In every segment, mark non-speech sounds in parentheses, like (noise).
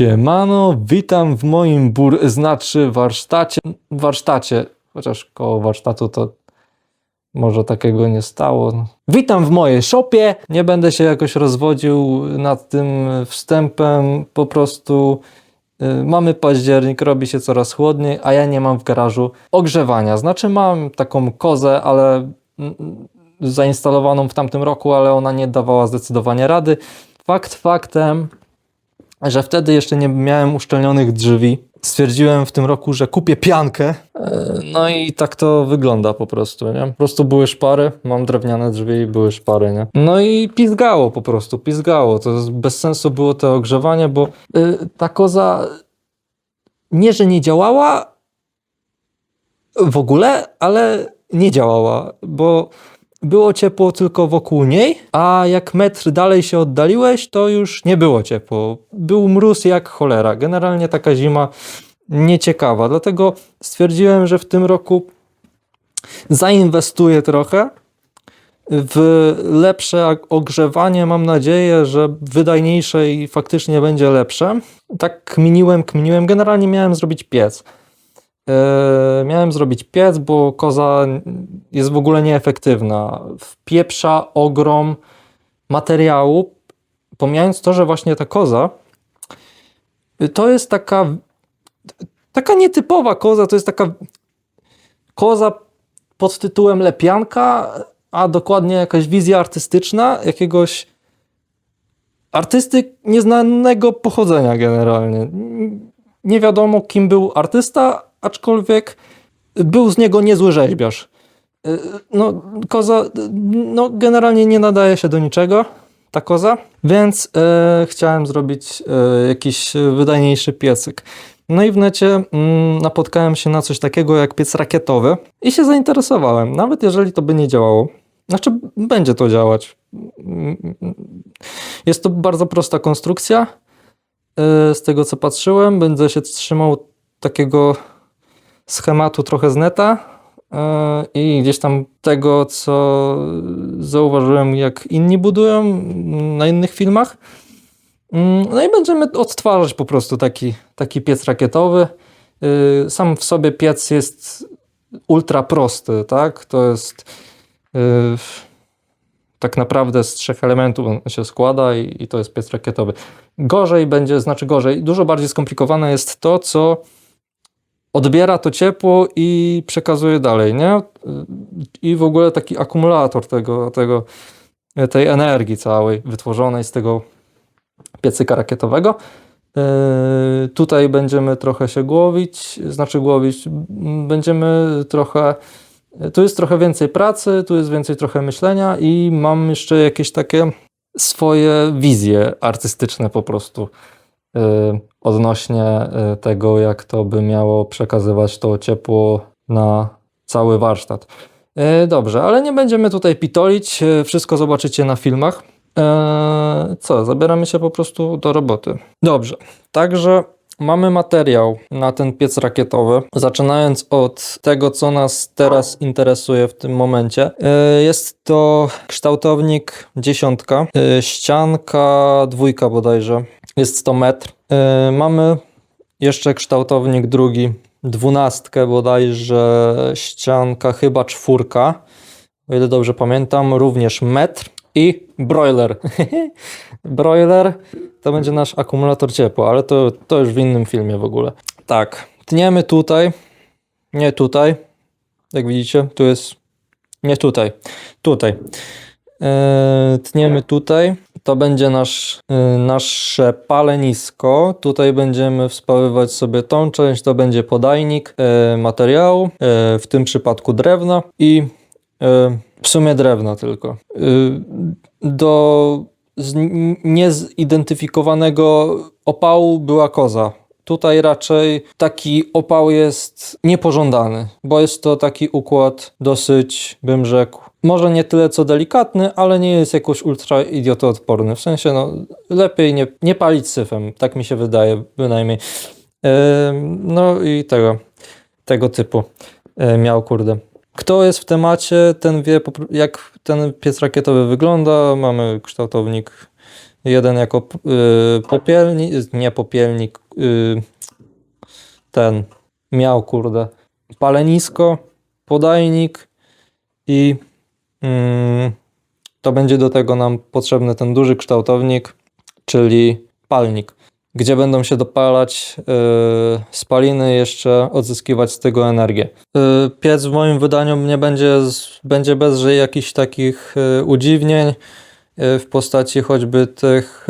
Siemano, witam w moim bur, znaczy warsztacie, warsztacie, chociaż koło warsztatu to może takiego nie stało. Witam w mojej szopie, nie będę się jakoś rozwodził nad tym wstępem, po prostu y, mamy październik, robi się coraz chłodniej, a ja nie mam w garażu ogrzewania. Znaczy mam taką kozę, ale mm, zainstalowaną w tamtym roku, ale ona nie dawała zdecydowanie rady. Fakt faktem, że wtedy jeszcze nie miałem uszczelnionych drzwi. Stwierdziłem w tym roku, że kupię piankę. E, No i tak to wygląda po prostu, nie? Po prostu były szpary, mam drewniane drzwi i były szpary, nie? No i pizgało po prostu, pizgało. To bez sensu było to ogrzewanie, bo y, ta koza nie, że nie działała w ogóle, ale nie działała, bo było ciepło tylko wokół niej, a jak metr dalej się oddaliłeś, to już nie było ciepło. Był mróz jak cholera. Generalnie taka zima nieciekawa. Dlatego stwierdziłem, że w tym roku zainwestuję trochę w lepsze ogrzewanie. Mam nadzieję, że wydajniejsze i faktycznie będzie lepsze. Tak kminiłem, kminiłem. Generalnie miałem zrobić piec. E, miałem zrobić piec, bo koza jest w ogóle nieefektywna. Wpieprza ogrom materiału, pomijając to, że właśnie ta koza y, to jest taka taka nietypowa koza, to jest taka koza pod tytułem lepianka, a dokładnie jakaś wizja artystyczna jakiegoś artysty nieznanego pochodzenia generalnie. Nie wiadomo kim był artysta, aczkolwiek był z niego niezły rzeźbiarz. Y, No, koza, no, generalnie nie nadaje się do niczego, ta koza, więc e, chciałem zrobić e, jakiś wydajniejszy piecyk. No i w necie mm, napotkałem się na coś takiego jak piec rakietowy i się zainteresowałem, nawet jeżeli to by nie działało. Znaczy, będzie to działać. Jest to bardzo prosta konstrukcja. Z tego co patrzyłem, będę się trzymał takiego schematu trochę z neta e, i gdzieś tam tego, co zauważyłem, jak inni budują mm, na innych filmach. Mm, No i będziemy odtwarzać po prostu taki, taki piec rakietowy. Y, Sam w sobie piec jest ultra prosty, tak? To jest y, tak naprawdę z trzech elementów się składa i, i to jest piec rakietowy. Gorzej będzie, znaczy gorzej, dużo bardziej skomplikowane jest to, co odbiera to ciepło i przekazuje dalej, nie? I w ogóle taki akumulator tego, tego, tej energii całej wytworzonej z tego piecyka rakietowego. Yy, Tutaj będziemy trochę się głowić, znaczy głowić, będziemy trochę, tu jest trochę więcej pracy, tu jest więcej trochę myślenia i mam jeszcze jakieś takie swoje wizje artystyczne po prostu yy, odnośnie yy, tego, jak to by miało przekazywać to ciepło na cały warsztat. Yy, Dobrze, ale nie będziemy tutaj pitolić, yy, wszystko zobaczycie na filmach. Eee, co, zabieramy się po prostu do roboty. Dobrze, także mamy materiał na ten piec rakietowy. Zaczynając od tego, co nas teraz interesuje w tym momencie. Eee, jest to kształtownik dziesiątka, eee, ścianka dwójka bodajże. Jest to metr. Eee, mamy jeszcze kształtownik drugi, dwunastkę bodajże, ścianka chyba czwórka, o ile dobrze pamiętam, również metr i broiler. (laughs) broiler to będzie nasz akumulator ciepła, ale to, to już w innym filmie w ogóle. Tak, tniemy tutaj, nie tutaj, jak widzicie, tu jest, nie tutaj, tutaj. Eee, tniemy tutaj, to będzie nasz, e, nasze palenisko. Tutaj będziemy wspaływać sobie tą część, to będzie podajnik e, materiału, e, w tym przypadku drewna i w sumie drewna tylko. E, do niezidentyfikowanego opału była koza. Tutaj raczej taki opał jest niepożądany, bo jest to taki układ dosyć, bym rzekł, może nie tyle co delikatny, ale nie jest jakoś ultra idiotoodporny. W sensie, no, lepiej nie, nie palić syfem, tak mi się wydaje bynajmniej. Ym, No i tego, tego typu e, miał, kurde. Kto jest w temacie, ten wie, jak ten piec rakietowy wygląda. Mamy kształtownik jeden jako y, popielnik, nie popielnik, y, ten miał, kurde, palenisko, podajnik i mm, to będzie do tego nam potrzebny ten duży kształtownik, czyli palnik, gdzie będą się dopalać y, spaliny, jeszcze odzyskiwać z tego energię. Y, piec w moim wydaniu nie będzie, będzie bez jakichś takich y, udziwnień y, w postaci choćby tych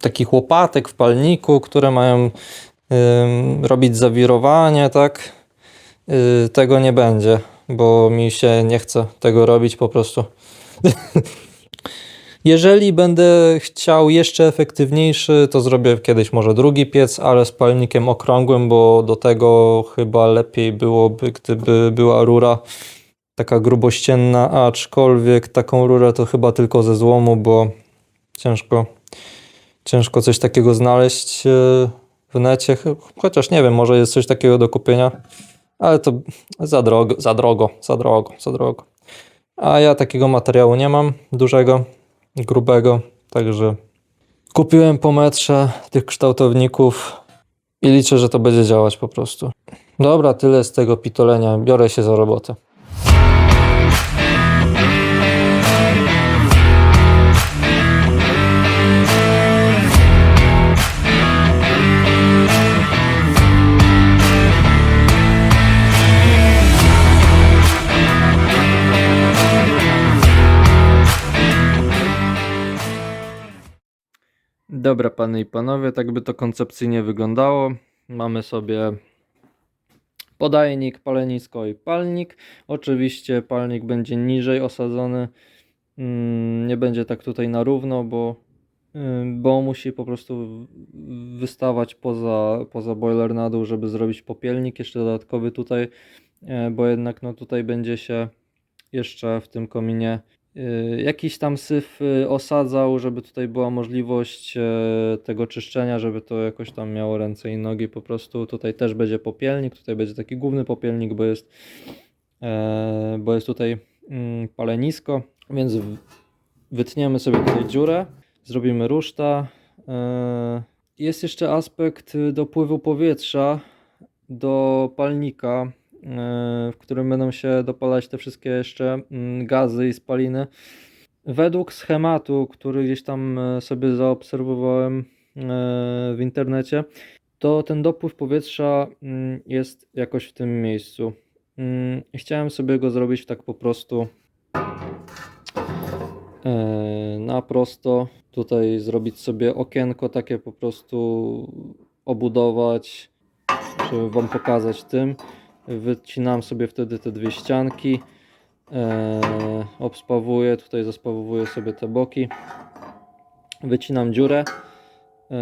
takich łopatek w palniku, które mają robić zawirowanie, tak? Y, tego nie będzie, bo mi się nie chce tego robić po prostu. (laughs) Jeżeli będę chciał jeszcze efektywniejszy, to zrobię kiedyś może drugi piec, ale z palnikiem okrągłym, bo do tego chyba lepiej byłoby, gdyby była rura taka grubościenna, aczkolwiek taką rurę to chyba tylko ze złomu, bo ciężko, ciężko coś takiego znaleźć e, w necie, Ch- chociaż nie wiem, może jest coś takiego do kupienia, ale to za drogo, za drogo, za drogo, za drogo. A ja takiego materiału nie mam dużego, grubego, także kupiłem po metrze tych kształtowników i liczę, że to będzie działać po prostu. Dobra, tyle z tego pitolenia, biorę się za robotę. Dobra, pany i panowie, tak by to koncepcyjnie wyglądało. Mamy sobie podajnik, palenisko i palnik. Oczywiście palnik będzie niżej osadzony. Mm, Nie będzie tak tutaj na równo, bo, ym, bo musi po prostu wystawać poza, poza boiler na dół, żeby zrobić popielnik jeszcze dodatkowy tutaj, e, bo jednak no tutaj będzie się jeszcze w tym kominie jakiś tam syf y, osadzał, żeby tutaj była możliwość e, tego czyszczenia, żeby to jakoś tam miało ręce i nogi po prostu. Tutaj też będzie popielnik, tutaj będzie taki główny popielnik, bo jest, e, bo jest tutaj mm, palenisko, więc wytniemy sobie tutaj dziurę, zrobimy ruszta. e, Jest jeszcze aspekt y, dopływu powietrza do palnika, w którym będą się dopalać te wszystkie jeszcze mm, gazy i spaliny. Według schematu, który gdzieś tam e, sobie zaobserwowałem e, w internecie, to ten dopływ powietrza mm, jest jakoś w tym miejscu. Mm, Chciałem sobie go zrobić tak po prostu e, na prosto. Tutaj zrobić sobie okienko takie po prostu obudować, żeby Wam pokazać tym. Wycinam sobie wtedy te dwie ścianki. E, obspawuję, tutaj zaspawowuję sobie te boki. Wycinam dziurę e,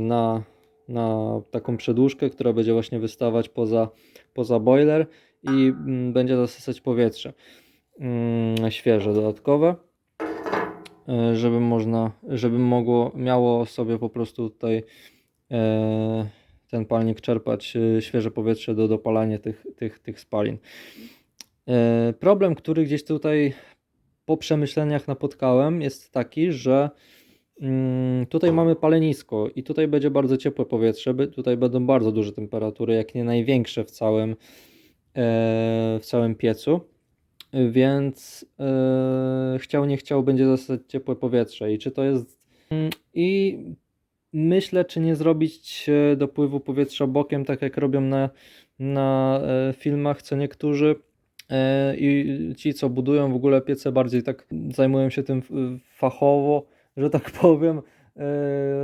na, na taką przedłużkę, która będzie właśnie wystawać poza, poza boiler i mm, będzie zasysać powietrze mm, świeże, dodatkowe e, żeby można, żeby mogło, miało sobie po prostu tutaj e, ten palnik czerpać e, świeże powietrze do dopalania tych, tych, tych spalin. E, problem, który gdzieś tutaj po przemyśleniach napotkałem jest taki, że mm, tutaj mamy palenisko i tutaj będzie bardzo ciepłe powietrze, tutaj będą bardzo duże temperatury, jak nie największe w całym, e, w całym piecu więc chciał nie chciał będzie zostać ciepłe powietrze i czy to jest Mm, i myślę czy nie zrobić e, dopływu powietrza bokiem tak jak robią na, na e, filmach co niektórzy e, i ci co budują w ogóle piece bardziej tak zajmują się tym fachowo że tak (laughs) powiem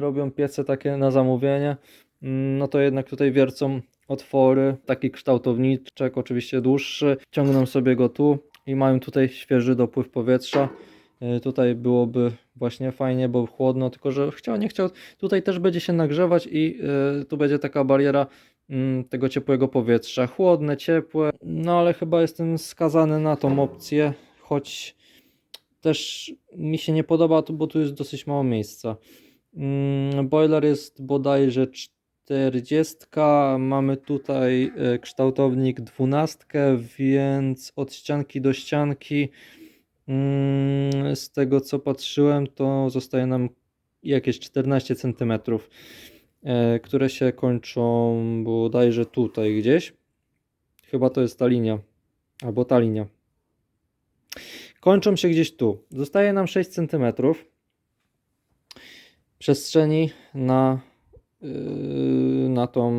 robią piece takie na zamówienie Mm, no to jednak tutaj wiercą otwory, taki kształtowniczek, oczywiście dłuższy, ciągną sobie go tu i mają tutaj świeży dopływ powietrza. Y, Tutaj byłoby właśnie fajnie, bo chłodno, tylko że chciał, nie chciał, tutaj też będzie się nagrzewać i y, tu będzie taka bariera mm, tego ciepłego powietrza. Chłodne, ciepłe, no ale chyba jestem skazany na tą opcję, choć też mi się nie podoba, bo tu jest dosyć mało miejsca. Mm, Boiler jest bodajże 40, mamy tutaj e, kształtownik 12, więc od ścianki do ścianki Z tego co patrzyłem, to zostaje nam jakieś 14 cm, e, które się kończą bodajże tutaj gdzieś. Chyba to jest ta linia, albo ta linia. Kończą się gdzieś tu. Zostaje nam 6 cm przestrzeni na, yy, na tą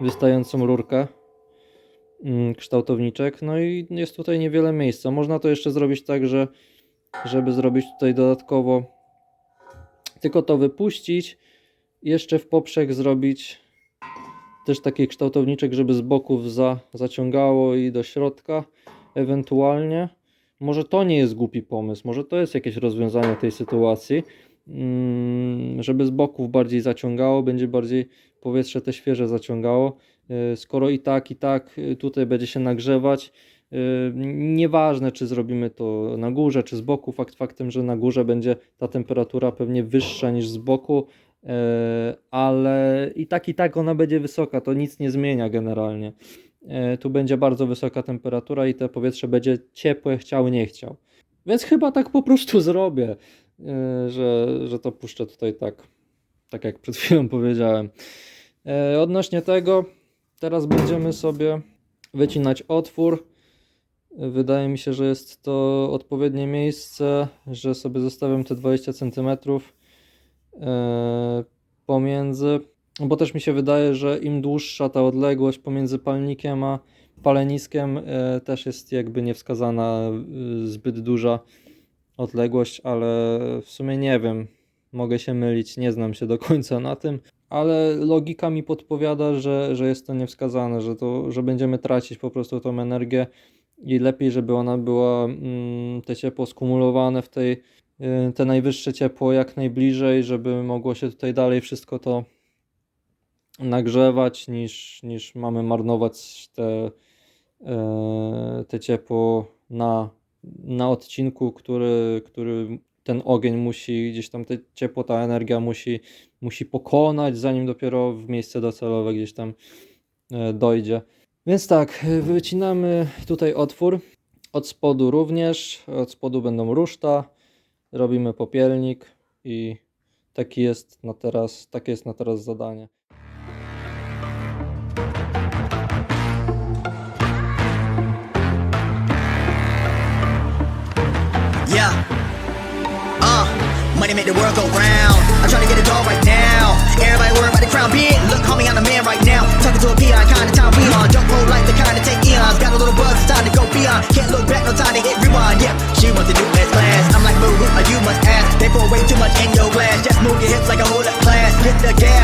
wystającą rurkę mm, kształtowniczek. No i jest tutaj niewiele miejsca. Można to jeszcze zrobić tak, że żeby zrobić tutaj dodatkowo tylko to wypuścić, jeszcze w poprzek zrobić też taki kształtowniczek, żeby z boków za, zaciągało i do środka ewentualnie. Może to nie jest głupi pomysł, może to jest jakieś rozwiązanie tej sytuacji, mm, żeby z boków bardziej zaciągało, będzie bardziej powietrze te świeże zaciągało. Yy, Skoro i tak, i tak yy, tutaj będzie się nagrzewać, yy, nieważne czy zrobimy to na górze, czy z boku, fakt faktem, że na górze będzie ta temperatura pewnie wyższa niż z boku, ale i tak, i tak ona będzie wysoka, to nic nie zmienia generalnie. Tu będzie bardzo wysoka temperatura i to powietrze będzie ciepłe, chciał, nie chciał. Więc chyba tak po prostu (laughs) zrobię, że, że to puszczę tutaj tak, tak jak przed (laughs) chwilą powiedziałem. E, Odnośnie tego, teraz będziemy sobie wycinać otwór. E, Wydaje mi się, że jest to odpowiednie miejsce, że sobie zostawiam te 20 cm e, pomiędzy, bo też mi się wydaje, że im dłuższa ta odległość pomiędzy palnikiem a paleniskiem, e, też jest jakby niewskazana e, zbyt duża odległość, ale w sumie nie wiem, mogę się mylić, nie znam się do końca na tym, ale logika mi podpowiada, że, że jest to niewskazane, że, to, że będziemy tracić po prostu tą energię i lepiej, żeby ona była, mm, te ciepło skumulowane w tej, y, te najwyższe ciepło jak najbliżej, żeby mogło się tutaj dalej wszystko to nagrzewać, niż, niż mamy marnować te, e, te ciepło na, na odcinku, który, który ten ogień musi, gdzieś tam te ciepło, ta energia musi, musi pokonać, zanim dopiero w miejsce docelowe gdzieś tam e, dojdzie. Więc tak, wycinamy tutaj otwór. Od spodu również, od spodu będą ruszta, robimy popielnik i taki jest na teraz, takie jest na teraz zadanie. Money make the world go round. I'm trying to get a dog right now. Everybody worried about the crown big. Look, homie, I'm the man right now. Talking to a peon, kind of time we on. Don't roll like the kind of take eons. Got a little buzz, it's time to go beyond. Can't look back, no time to hit rewind. Yeah, she wants the new best class. I'm like, boo, you must ask. They pour way too much in your glass. Just move your hips like a whole class. Hit the gab,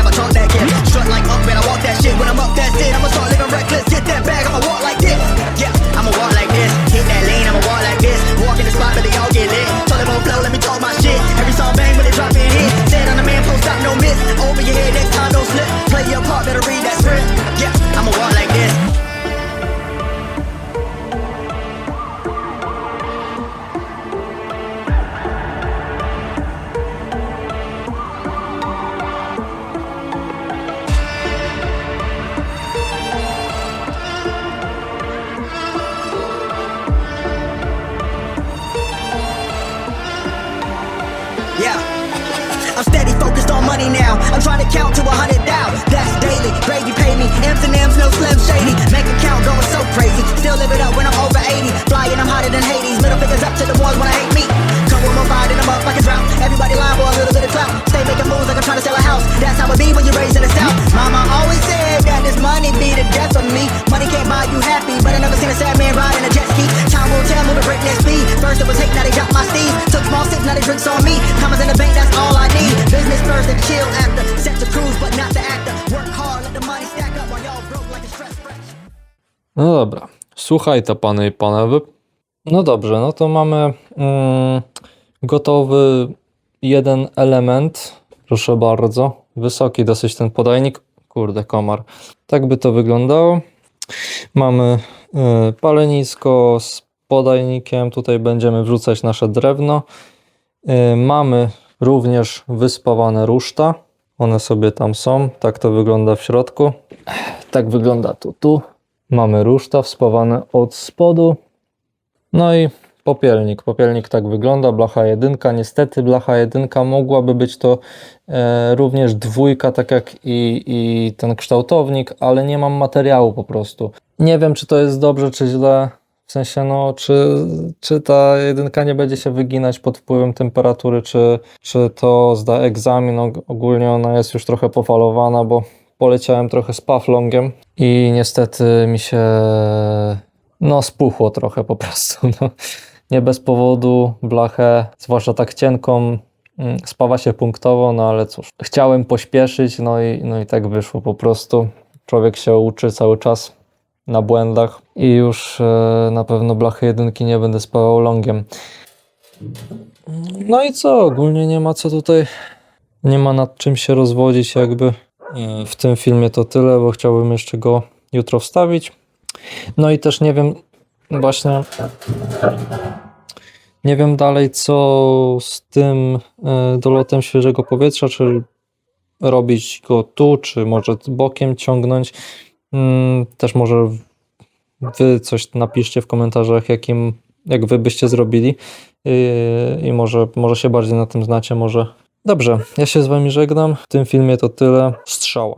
sad man ride in a jet ski. Time will tell, move at breakneck speed. First it was hate, now they my steez. Took small sips, now they drinks on me. Commas in the bank, that's all I need. Business first chill after. Set to cruise, but not the actor. Work hard, let the money stack up while y'all broke like a stress. No dobra, słuchaj to pany i panowie. No dobrze, no to mamy mm, gotowy jeden element. Proszę bardzo. Wysoki dosyć ten podajnik. Kurde, komar. Tak by to wyglądało. Mamy y, palenisko z podajnikiem. Tutaj będziemy wrzucać nasze drewno. Y, mamy również wyspawane ruszta. One sobie tam są. Tak to wygląda w środku. Tak wygląda to tu. Mamy ruszta wspawane od spodu. No i Popielnik. Popielnik tak wygląda, blacha jedynka. Niestety blacha jedynka mogłaby być to e, również dwójka, tak jak i, i ten kształtownik, ale nie mam materiału po prostu. Nie wiem, czy to jest dobrze, czy źle. W sensie, no, czy, czy ta jedynka nie będzie się wyginać pod wpływem temperatury, czy, czy to zda egzamin. Og- Ogólnie ona jest już trochę pofalowana, bo poleciałem trochę z paflongiem i niestety mi się no spuchło trochę po prostu. (laughs) No. Nie bez powodu blachę, zwłaszcza tak cienką, mm, spawa się punktowo, no ale cóż. Chciałem pośpieszyć, no i, no i tak wyszło po prostu. Człowiek się uczy cały czas na błędach i już e, na pewno blachy jedynki nie będę spawał longiem. No i co, ogólnie nie ma co tutaj, nie ma nad czym się rozwodzić jakby. E, W tym filmie to tyle, bo chciałbym jeszcze go jutro wstawić. No i też nie wiem właśnie nie wiem dalej co z tym e, dolotem świeżego powietrza, czy robić go tu, czy może bokiem ciągnąć. Mm, Też może wy coś napiszcie w komentarzach, jakim, jak wy byście zrobili i może, może się bardziej na tym znacie, może. Dobrze, ja się z wami żegnam. W tym filmie to tyle. Strzała.